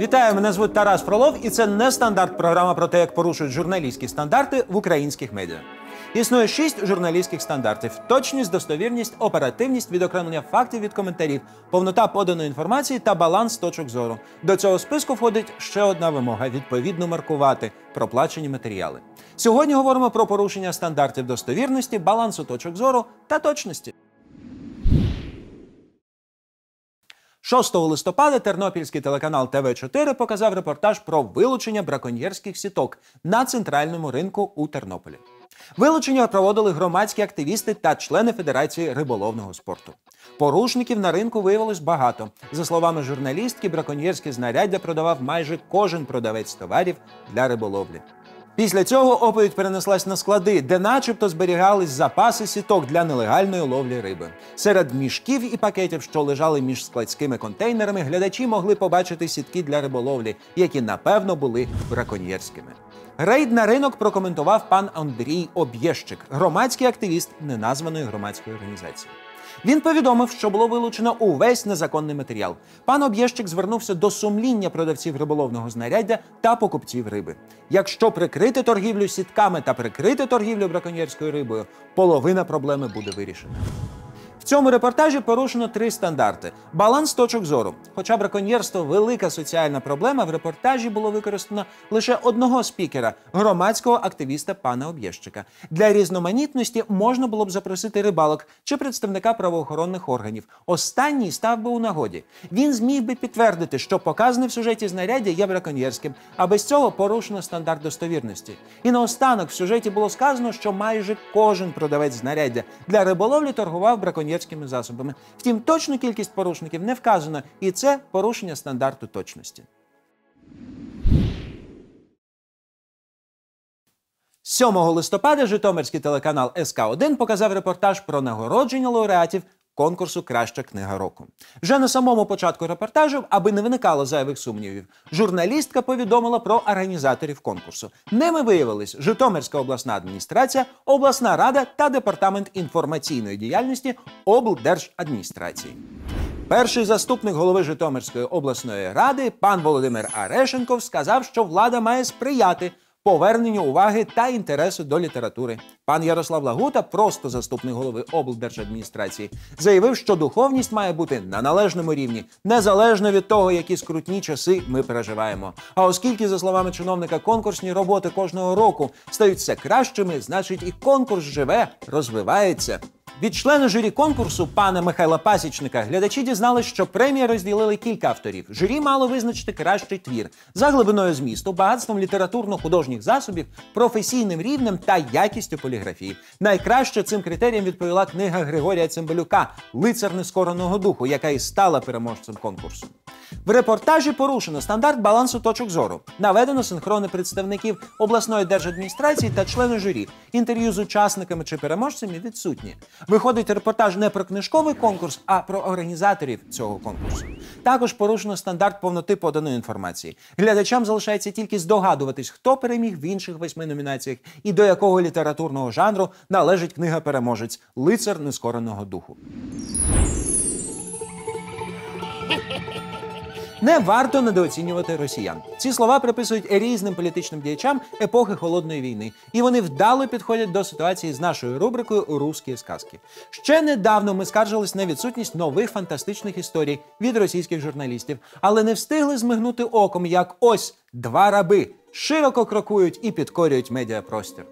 Вітаю, мене звуть Тарас Фролов, і це не стандарт програма про те, як порушують журналістські стандарти в українських медіа. Існує шість журналістських стандартів: точність, достовірність, оперативність, відокремлення фактів від коментарів, повнота поданої інформації та баланс точок зору. До цього списку входить ще одна вимога: відповідно маркувати проплачені матеріали. Сьогодні говоримо про порушення стандартів достовірності, балансу точок зору та точності. 6 листопада тернопільський телеканал ТВ4 показав репортаж про вилучення браконьєрських сіток на центральному ринку у Тернополі. Вилучення проводили громадські активісти та члени Федерації риболовного спорту. Порушників на ринку виявилось багато. За словами журналістки, браконьєрське знаряддя продавав майже кожен продавець товарів для риболовлі. Після цього оповідь перенеслась на склади, де начебто зберігались запаси сіток для нелегальної ловлі риби. Серед мішків і пакетів, що лежали між складськими контейнерами, глядачі могли побачити сітки для риболовлі, які напевно були браконьєрськими. Рейд на ринок прокоментував пан Андрій Об'єщик, громадський активіст неназваної громадської організації. Він повідомив, що було вилучено увесь незаконний матеріал. Пан Об'єщик звернувся до сумління продавців риболовного знаряддя та покупців риби. Якщо прикрити торгівлю сітками та прикрити торгівлю браконьєрською рибою, половина проблеми буде вирішена. В цьому репортажі порушено три стандарти: баланс точок зору. Хоча браконьєрство велика соціальна проблема, в репортажі було використано лише одного спікера громадського активіста пана Об'єщика. Для різноманітності можна було б запросити рибалок чи представника правоохоронних органів. Останній став би у нагоді. Він зміг би підтвердити, що показане в сюжеті знаряддя є браконьєрським, а без цього порушено стандарт достовірності. І наостанок в сюжеті було сказано, що майже кожен продавець знаряддя для риболовлі торгував браконьєрським браконьєрськими засобами. Втім, точну кількість порушників не вказано, і це порушення стандарту точності. 7 листопада Житомирський телеканал СК 1 показав репортаж про нагородження лауреатів конкурсу Краща книга року. Вже на самому початку репортажу, аби не виникало зайвих сумнівів, журналістка повідомила про організаторів конкурсу. Ними виявились Житомирська обласна адміністрація, обласна рада та департамент інформаційної діяльності облдержадміністрації. Перший заступник голови Житомирської обласної ради, пан Володимир Арешенков, сказав, що влада має сприяти поверненню уваги та інтересу до літератури. Пан Ярослав Лагута, просто заступник голови облдержадміністрації, заявив, що духовність має бути на належному рівні, незалежно від того, які скрутні часи ми переживаємо. А оскільки, за словами чиновника, конкурсні роботи кожного року стають все кращими, значить і конкурс живе, розвивається. Від члена журі конкурсу пана Михайла Пасічника глядачі дізнались, що премії розділили кілька авторів. Журі мало визначити кращий твір за глибиною змісту, багатством літературно-художніх засобів, професійним рівнем та якістю поліграфії. Найкраще цим критеріям відповіла книга Григорія Цимбалюка Лицар нескореного духу, яка і стала переможцем конкурсу. В репортажі порушено стандарт балансу точок зору. Наведено синхрони представників обласної держадміністрації та члени журі. Інтерв'ю з учасниками чи переможцями відсутні. Виходить репортаж не про книжковий конкурс, а про організаторів цього конкурсу. Також порушено стандарт повноти поданої інформації. Глядачам залишається тільки здогадуватись, хто переміг в інших восьми номінаціях і до якого літературного жанру належить книга переможець Лицар нескореного духу. Не варто недооцінювати росіян. Ці слова приписують різним політичним діячам епохи холодної війни, і вони вдало підходять до ситуації з нашою рубрикою Русські сказки. Ще недавно ми скаржились на відсутність нових фантастичних історій від російських журналістів, але не встигли змигнути оком, як ось два раби широко крокують і підкорюють медіапростір.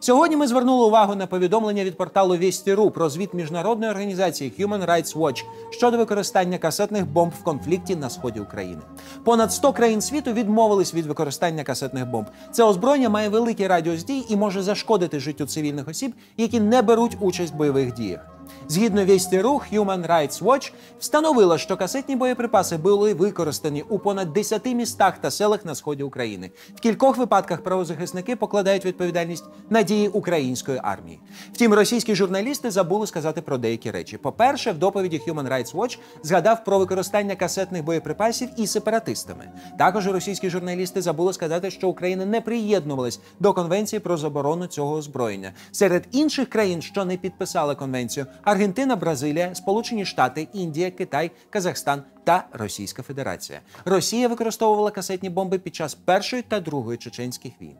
Сьогодні ми звернули увагу на повідомлення від порталу Вісті.ру про звіт міжнародної організації Human Rights Watch щодо використання касетних бомб в конфлікті на сході України. Понад 100 країн світу відмовились від використання касетних бомб. Це озброєння має великий радіус дій і може зашкодити життю цивільних осіб, які не беруть участь в бойових діях. Згідно Вісті.ру, Human Rights Watch встановила, що касетні боєприпаси були використані у понад 10 містах та селах на сході України. В кількох випадках правозахисники покладають відповідальність на дії української армії. Втім, російські журналісти забули сказати про деякі речі. По-перше, в доповіді Human Rights Watch згадав про використання касетних боєприпасів і сепаратистами. Також російські журналісти забули сказати, що Україна не приєднувалась до конвенції про заборону цього озброєння. Серед інших країн, що не підписали конвенцію, Аргентина, Бразилія, Сполучені Штати, Індія, Китай, Казахстан та Російська Федерація. Росія використовувала касетні бомби під час першої та другої чеченських війн.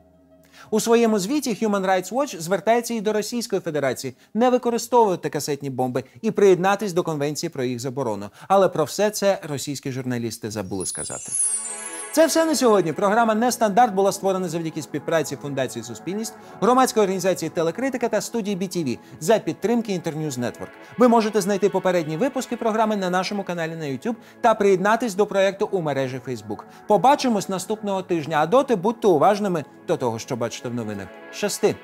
У своєму звіті Human Rights Watch звертається і до Російської Федерації не використовувати касетні бомби і приєднатись до конвенції про їх заборону. Але про все це російські журналісти забули сказати. Це все на сьогодні. Програма Нестандарт була створена завдяки співпраці Фундації Суспільність, громадської організації Телекритика та студії BTV за підтримки Інтерньюз Нетворк. Ви можете знайти попередні випуски програми на нашому каналі на YouTube та приєднатись до проекту у мережі Facebook. Побачимось наступного тижня. А доти будьте уважними до того, що бачите в новинах. Щасти!